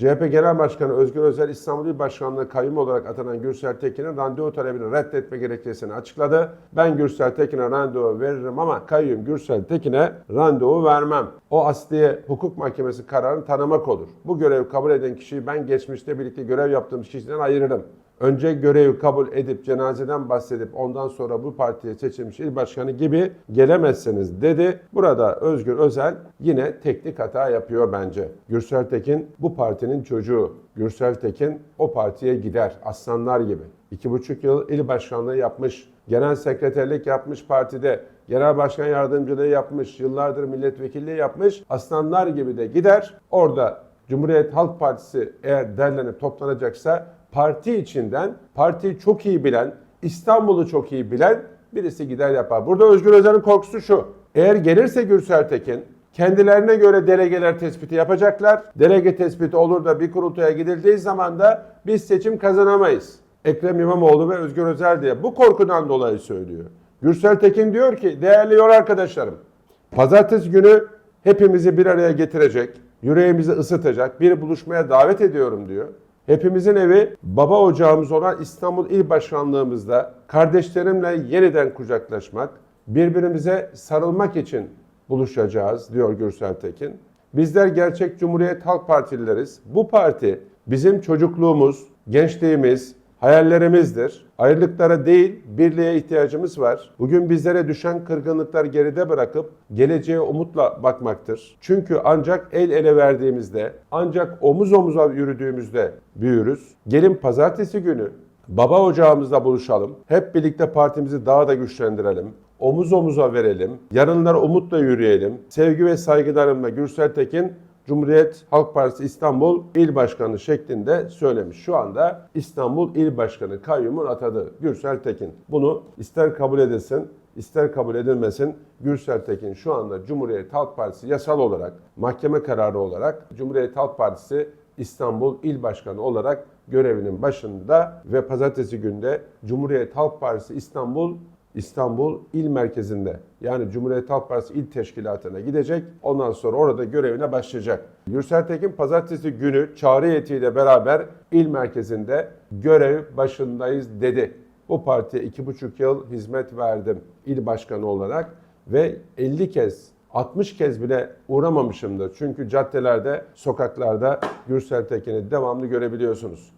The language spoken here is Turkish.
CHP Genel Başkanı Özgür Özel İstanbul İl Başkanlığı kayyum olarak atanan Gürsel Tekin'in randevu talebini reddetme gerekçesini açıkladı. Ben Gürsel Tekin'e randevu veririm ama kayyum Gürsel Tekin'e randevu vermem. O asliye hukuk mahkemesi kararını tanımak olur. Bu görevi kabul eden kişiyi ben geçmişte birlikte görev yaptığımız kişiden ayırırım. Önce görevi kabul edip cenazeden bahsedip ondan sonra bu partiye seçilmiş il başkanı gibi gelemezsiniz dedi. Burada Özgür Özel yine teknik hata yapıyor bence. Gürsel Tekin bu partinin çocuğu. Gürsel Tekin o partiye gider aslanlar gibi. İki buçuk yıl il başkanlığı yapmış, genel sekreterlik yapmış partide, genel başkan yardımcılığı yapmış, yıllardır milletvekilliği yapmış, aslanlar gibi de gider. Orada Cumhuriyet Halk Partisi eğer derlenip toplanacaksa parti içinden partiyi çok iyi bilen, İstanbul'u çok iyi bilen birisi gider yapar. Burada Özgür Özel'in korkusu şu. Eğer gelirse Gürsel Tekin kendilerine göre delegeler tespiti yapacaklar. Delege tespiti olur da bir kurultaya gidildiği zaman da biz seçim kazanamayız. Ekrem İmamoğlu ve Özgür Özel diye bu korkudan dolayı söylüyor. Gürsel Tekin diyor ki değerli yol arkadaşlarım Pazartesi günü hepimizi bir araya getirecek, yüreğimizi ısıtacak bir buluşmaya davet ediyorum diyor. Hepimizin evi baba ocağımız olan İstanbul İl Başkanlığımızda kardeşlerimle yeniden kucaklaşmak, birbirimize sarılmak için buluşacağız diyor Gürsel Tekin. Bizler gerçek Cumhuriyet Halk Partilileriz. Bu parti bizim çocukluğumuz, gençliğimiz, hayallerimizdir. Ayrılıklara değil, birliğe ihtiyacımız var. Bugün bizlere düşen kırgınlıklar geride bırakıp geleceğe umutla bakmaktır. Çünkü ancak el ele verdiğimizde, ancak omuz omuza yürüdüğümüzde büyürüz. Gelin pazartesi günü baba ocağımızda buluşalım. Hep birlikte partimizi daha da güçlendirelim. Omuz omuza verelim. Yarınlara umutla yürüyelim. Sevgi ve saygılarımla Gürsel Tekin Cumhuriyet Halk Partisi İstanbul İl Başkanı şeklinde söylemiş. Şu anda İstanbul İl Başkanı kayyumun atadığı Gürsel Tekin. Bunu ister kabul edilsin, ister kabul edilmesin Gürsel Tekin şu anda Cumhuriyet Halk Partisi yasal olarak, mahkeme kararı olarak Cumhuriyet Halk Partisi İstanbul İl Başkanı olarak görevinin başında ve pazartesi günde Cumhuriyet Halk Partisi İstanbul İstanbul İl Merkezi'nde yani Cumhuriyet Halk Partisi İl Teşkilatı'na gidecek. Ondan sonra orada görevine başlayacak. Gürsel Tekin pazartesi günü çağrı heyetiyle beraber il merkezinde görev başındayız dedi. Bu partiye iki buçuk yıl hizmet verdim il başkanı olarak ve 50 kez 60 kez bile uğramamışımdır. Çünkü caddelerde, sokaklarda Gürsel Tekin'i devamlı görebiliyorsunuz.